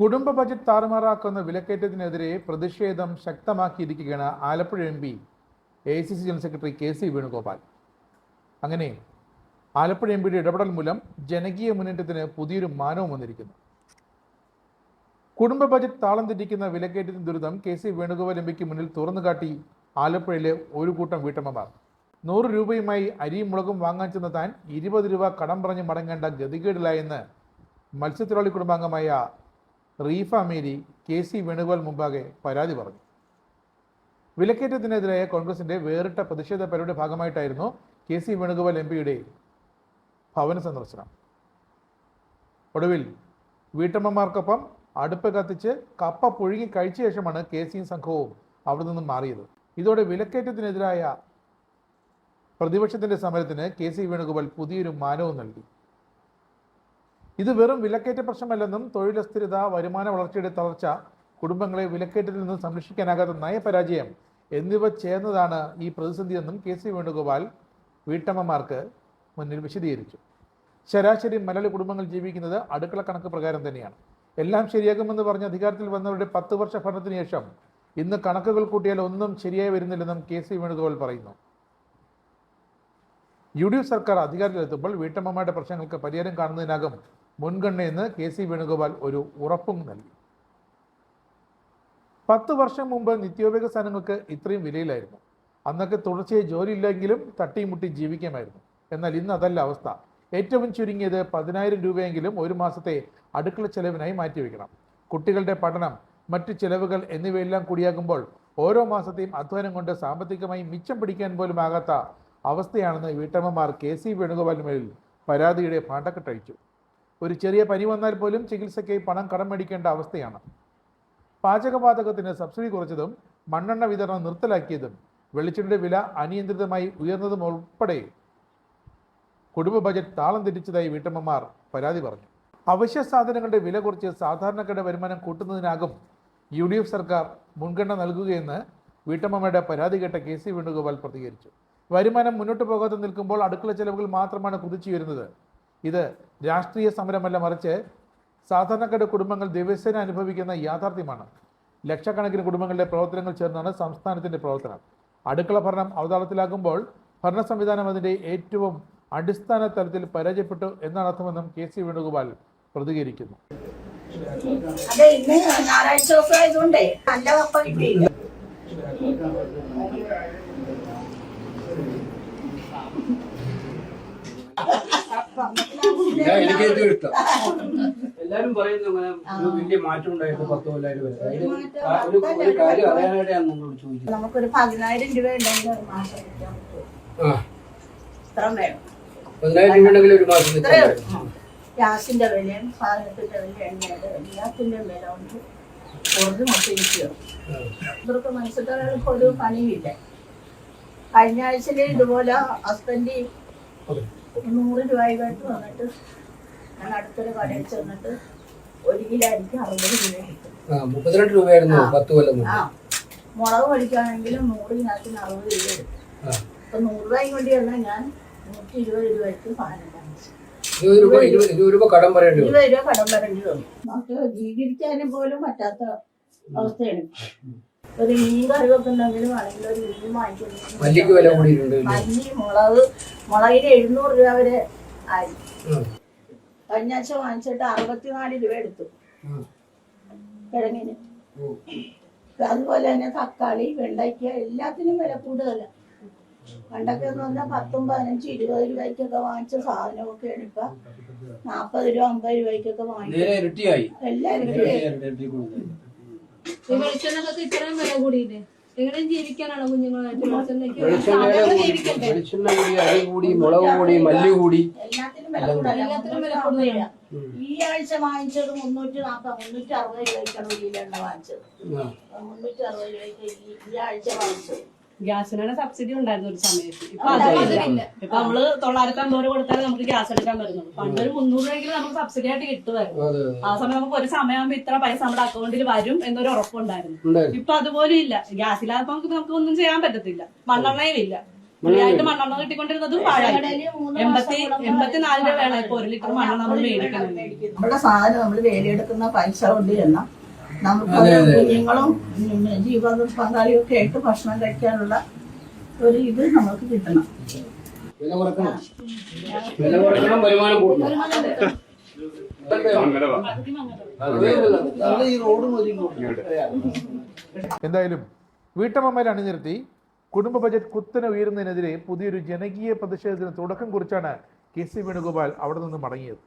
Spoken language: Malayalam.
കുടുംബ ബജറ്റ് താറുമാറാക്കുന്ന വിലക്കയറ്റത്തിനെതിരെ പ്രതിഷേധം ശക്തമാക്കിയിരിക്കുകയാണ് Alappuzha M P A C C general secretary K C Venugopal. അങ്ങനെ ആലപ്പുഴ എം പിയുടെ ഇടപെടൽ മൂലം ജനകീയ മുന്നേറ്റത്തിന് പുതിയൊരു മാനവും വന്നിരിക്കുന്നു. കുടുംബ ബജറ്റ് താളം തെറ്റിക്കുന്ന വിലക്കയറ്റത്തിന് ദുരിതം കെ സി വേണുഗോപാൽ എം പിക്ക് മുന്നിൽ തുറന്നുകാട്ടി ആലപ്പുഴയിലെ ഒരു കൂട്ടം വീട്ടമ്മമാർ. നൂറ് രൂപയുമായി അരിയും മുളകും വാങ്ങാൻ ചെന്ന താൻ ഇരുപത് രൂപ കടം പറഞ്ഞ് മടങ്ങേണ്ട ഗതികേടിലായെന്ന് മത്സ്യത്തൊഴിലാളി കുടുംബാംഗമായ Reefa Mary K C Venugopal മുമ്പാകെ പരാതി പറഞ്ഞു. വിലക്കയറ്റത്തിനെതിരായ കോൺഗ്രസിന്റെ വേറിട്ട പ്രതിഷേധ പരിപാടിയുടെ ഭാഗമായിട്ടായിരുന്നു കെ സി വേണുഗോപാൽ എം പിയുടെ ഭവന സന്ദർശനം. ഒടുവിൽ വീട്ടമ്മമാർക്കൊപ്പം അടുപ്പ് കത്തിച്ച് കപ്പ പുഴുങ്ങി കഴിച്ച ശേഷമാണ് കെ സിയും സംഘവും അവിടെ നിന്നും മാറിയത്. ഇതോടെ വിലക്കയറ്റത്തിനെതിരായ പ്രതിപക്ഷത്തിന്റെ സമരത്തിന് കെ സി വേണുഗോപാൽ പുതിയൊരു മാനവും നൽകി. ഇത് വെറും വിലക്കയറ്റ പ്രശ്നമല്ലെന്നും തൊഴിലസ്ഥിരത വരുമാന വളർച്ചയുടെ തളർച്ച കുടുംബങ്ങളെ വിലക്കയറ്റത്തിൽ നിന്ന് സംരക്ഷിക്കാനാകാത്ത നയപരാജയം എന്നിവ ചേർന്നതാണ് ഈ പ്രതിസന്ധിയെന്നും കെ സി വേണുഗോപാൽ വീട്ടമ്മമാർക്ക് മുന്നിൽ വിശദീകരിച്ചു. ശരാശരി മലയാളി കുടുംബങ്ങൾ ജീവിക്കുന്നത് അടുക്കള കണക്ക് പ്രകാരം തന്നെയാണ്. എല്ലാം ശരിയാകുമെന്ന് പറഞ്ഞ് അധികാരത്തിൽ വന്നവരുടെ പത്ത് വർഷ ഭരണത്തിന് ശേഷം ഇന്ന് കണക്കുകൾ കൂട്ടിയാൽ ഒന്നും ശരിയായി വരുന്നില്ലെന്നും കെ സി വേണുഗോപാൽ പറയുന്നു. യു ഡി എഫ് സർക്കാർ അധികാരത്തിലെത്തുമ്പോൾ വീട്ടമ്മമാരുടെ പ്രശ്നങ്ങൾക്ക് പരിഹാരം കാണുന്നതിനാകും മുൻഗണനയെന്ന് കെ സി വേണുഗോപാൽ ഒരു ഉറപ്പും നൽകി. പത്ത് വർഷം മുമ്പ് നിത്യോപയോഗ സാധനങ്ങൾക്ക് ഇത്രയും വിലയിലായിരുന്നു. അന്നൊക്കെ തുടർച്ചയായി ജോലിയില്ലെങ്കിലും തട്ടിമുട്ടി ജീവിക്കാമായിരുന്നു. എന്നാൽ ഇന്ന് അതല്ല അവസ്ഥ. ഏറ്റവും ചുരുങ്ങിയത് പതിനായിരം രൂപയെങ്കിലും ഒരു മാസത്തെ അടുക്കള ചെലവിനായി മാറ്റിവെക്കണം കുട്ടികളുടെ പഠനം മറ്റു ചെലവുകൾ എന്നിവയെല്ലാം കൂടിയാകുമ്പോൾ ഓരോ മാസത്തെയും അധ്വാനം കൊണ്ട് സാമ്പത്തികമായി മിച്ചം പിടിക്കാൻ പോലും ആകാത്ത അവസ്ഥയാണെന്ന് വീട്ടമ്മമാർ കെ സി വേണുഗോപാലിന് മേലിൽ പരാതിയുടെ പാട്ടക്കെട്ടഴിച്ചു ഒരു ചെറിയ പനി വന്നാൽ പോലും ചികിത്സയ്ക്കായി പണം കടം മേടിക്കേണ്ട അവസ്ഥയാണ്. പാചകവാതകത്തിന് സബ്സിഡി കുറച്ചതും മണ്ണെണ്ണ വിതരണം നിർത്തലാക്കിയതും വെളിച്ചെണ്ണയുടെ വില അനിയന്ത്രിതമായി ഉയർന്നതും ഉൾപ്പെടെ കുടുംബ ബജറ്റ് താളം തിരിച്ചതായി വീട്ടമ്മമാർ പരാതി പറഞ്ഞു. അവശ്യ സാധനങ്ങളുടെ വില കുറച്ച് സാധാരണക്കാരുടെ വരുമാനം കൂട്ടുന്നതിനാകും യു ഡി എഫ് സർക്കാർ മുൻഗണന നൽകുകയെന്ന് വീട്ടമ്മയുടെ പരാതി കേട്ട കെ സി വേണുഗോപാൽ പ്രതികരിച്ചു. വരുമാനം മുന്നോട്ട് പോകാതെ നിൽക്കുമ്പോൾ അടുക്കള ചെലവുകൾ മാത്രമാണ് കുതിച്ചുയരുന്നത്. ഇത് രാഷ്ട്രീയ സമരമല്ല മറിച്ച് സാധാരണക്കാരുടെ കുടുംബങ്ങൾ ദിവസേന അനുഭവിക്കുന്ന യാഥാർത്ഥ്യമാണ്. ലക്ഷക്കണക്കിന് കുടുംബങ്ങളുടെ പ്രവർത്തനങ്ങൾ ചേർന്നാണ് സംസ്ഥാനത്തിന്റെ പ്രവർത്തനം. അടുക്കള ഭരണം അവതാളത്തിലാകുമ്പോൾ ഭരണ സംവിധാനം അതിന്റെ ഏറ്റവും അടിസ്ഥാന തലത്തിൽ പരാജയപ്പെട്ടു എന്നാണ് അർത്ഥമെന്നും കെ സി വേണുഗോപാൽ പ്രതികരിക്കുന്നു. അതെ ഇന്ന് ഞായറാഴ്ച ദിവസം ആയതുകൊണ്ടേ നല്ല കപ്പ കിട്ടിയില്ല. എനിക്ക് ഏറ്റവും ഇഷ്ടം. എല്ലാരും പറയുന്നു അങ്ങനെ ഒരു വലിയ മാറ്റം ഉണ്ടായിട്ട് പത്ത് കൊല്ലായിരം വരെ. അതിന് ഒരു ഒരു കാര്യം അറിയാനായിട്ട് ഞാൻ നിങ്ങളോട് ചോദിച്ചു നമുക്കൊരു പതിനായിരം രൂപ ഉണ്ടെങ്കിൽ ഒരു മാസം കിട്ടാൻ പറ്റും ആ. ഇത്ര വേണം. പതിനായിരം രൂപ ഉണ്ടെങ്കിൽ ഒരു മാസം നിൽക്കാൻ. ഗ്യാസിന്റെ വിലയും സാധനത്തിന്റെ വില എണ്ണയുടെ എല്ലാത്തിന്റെയും വില കൊണ്ട് കുറഞ്ഞു മൊട്ടിരിക്കുക ഇവർക്ക് മത്സ്യത്തൊഴിലാളികൾക്ക് ഒരു പണിയില്ല കഴിഞ്ഞ ആഴ്ചയിൽ ഇതുപോലെ ഹസ്ബൻഡ് നൂറ് രൂപയുമായിട്ട് വന്നിട്ട് ഞാൻ അടുത്തൊരു കടയിൽ ചെന്നിട്ട് ഒരു കിലോ അരിക്ക് അറുപത് രൂപ കിട്ടും. മുപ്പത്തിരണ്ട് രൂപയായിരുന്നു. പത്ത് കൊല്ലം മുമ്പ്. ആ മുളക് പഠിക്കുകയാണെങ്കിലും നൂറ് ഇതിനകത്തിന് അറുപത് രൂപ കിട്ടും. ആ. അപ്പൊ നൂറ് രൂപയും കൊണ്ട് ചെന്നാൽ ഞാൻ നൂറ്റി ഇരുപത് രൂപയ്ക്ക് സാധനം വാങ്ങിച്ചു. ഇരുപത് രൂപ ഇരുപത് ഇരുപത് രൂപ കടം പറയേണ്ടി വരും ഇരുപത് രൂപ കടം വരേണ്ടി വന്നു. നമുക്ക് ജീവിക്കാനും പോലും പറ്റാത്ത അവസ്ഥയാണ്. ഒരു മീൻ കറി വെക്കുന്നെങ്കിലും ആണെങ്കിൽ ഒരു മീൻ വാങ്ങിക്കുന്നു മല്ലിക്ക് വില കൂടിയിട്ടുണ്ട് ഇല്ലേ? മല്ലി മുളക് മുളകിന് എഴുന്നൂറ് രൂപ വരെ ആയി. കഴിഞ്ഞ ആഴ്ച വാങ്ങിച്ചിട്ട് അറുപത്തിനാല് രൂപ എടുത്തു. കിഴങ്ങിന്. അതുപോലെ തന്നെ തക്കാളി വെണ്ടയ്ക്ക എല്ലാത്തിനും വില കൂടുതലാണ് പണ്ടൊക്കെ എന്ന് പറഞ്ഞാൽ പത്തും പതിനഞ്ചും ഇരുപത് രൂപയ്ക്കൊക്കെ വാങ്ങിച്ച സാധനമൊക്കെയാണ് ഇപ്പൊ. നാപ്പത് രൂപ അമ്പത് രൂപയ്ക്കൊക്കെ വാങ്ങിക്കും എല്ലാ എല്ലാവരും ഇത്രയും വില കൂടിയില്ലേ? എങ്ങനെയും ജീവിക്കാനാണോ കുഞ്ഞുങ്ങളായിട്ട് വെളിച്ചെണ്ണയുടെ കൂടി വെളിച്ചെണ്ണ കൂടി അരി കൂടി മുളക് കൂടി മല്ലി കൂടി. എല്ലാത്തിനും വില കൂടുതലാണ് എല്ലാത്തിനും വില കൂടുതലാണ്. ഈ ആഴ്ച വാങ്ങിച്ചത് മുന്നൂറ്റി നാൽപ്പത് മുന്നൂറ്റി അറുപത് രൂപയ്ക്കാണ് ഉള്ളിലെണ്ണ വാങ്ങിച്ചത്. ആ. മുന്നൂറ്റി അറുപത് രൂപയ്ക്ക് ഈ- ഈ ആഴ്ച വാങ്ങിച്ചത്. ഗ്യാസിനാണ് സബ്സിഡി ഉണ്ടായിരുന്നു ഒരു സമയത്ത്. ഇപ്പൊ അതില്ല. ഇപ്പൊ നമ്മൾ തൊള്ളായിരത്തി അമ്പത് രൂപ കൊടുത്താൽ നമുക്ക് ഗ്യാസ് എടുക്കാൻ വരുന്നത് പണ്ടൊരു ഒരു മുന്നൂറ് രൂപയെങ്കിലും നമുക്ക് സബ്സിഡി ആയിട്ട് കിട്ടുമായിരുന്നു. ആ സമയം നമുക്ക് ഒരു സമയമാകുമ്പോ ഇത്ര പൈസ നമ്മുടെ അക്കൗണ്ടിൽ വരും എന്നൊരു ഉറപ്പുണ്ടായിരുന്നു. ഉണ്ടായിരുന്നു. ഇപ്പൊ അതുപോലും ഇല്ല. ഗ്യാസ് ഇല്ലാതെ നമുക്ക് നമുക്ക് ഒന്നും ചെയ്യാൻ പറ്റത്തില്ല. മണ്ണെണ്ണയും ഇല്ല. ഫ്രീയായിട്ട് മണ്ണെണ്ണ കിട്ടിക്കൊണ്ടിരുന്നതും പാഴായി. എൺപത്തി എൺപത്തിനാല് രൂപയാണ് ഇപ്പൊ ഒരു ലിറ്റർ മണ്ണെണ്ണ നമ്മൾ മേടിക്കുന്നത്. നമ്മുടെ സാധനം നമ്മൾ വേലിയെടുക്കുന്ന പൈസ കൊണ്ട് ചെന്നാൽ നമുക്ക് കുഞ്ഞുങ്ങളും ജീവിത പങ്കാളിയും ഒക്കെ ആയിട്ട് ഭക്ഷണം കഴിക്കാനുള്ള ഒരു ഇത് നമുക്ക് കിട്ടണം. വില കുറക്കണം. വില കുറക്കണം വരുമാനം കൂട്ടണം. എന്തായാലും വീട്ടമ്മമാരെ അണിനിരത്തി കുടുംബ ബജറ്റ് കുത്തനെ ഉയരുന്നതിനെതിരെ പുതിയൊരു ജനകീയ പ്രതിഷേധത്തിന് തുടക്കം കുറിച്ചാണ് കെ സി വേണുഗോപാൽ അവിടെ നിന്ന് മടങ്ങിയത്.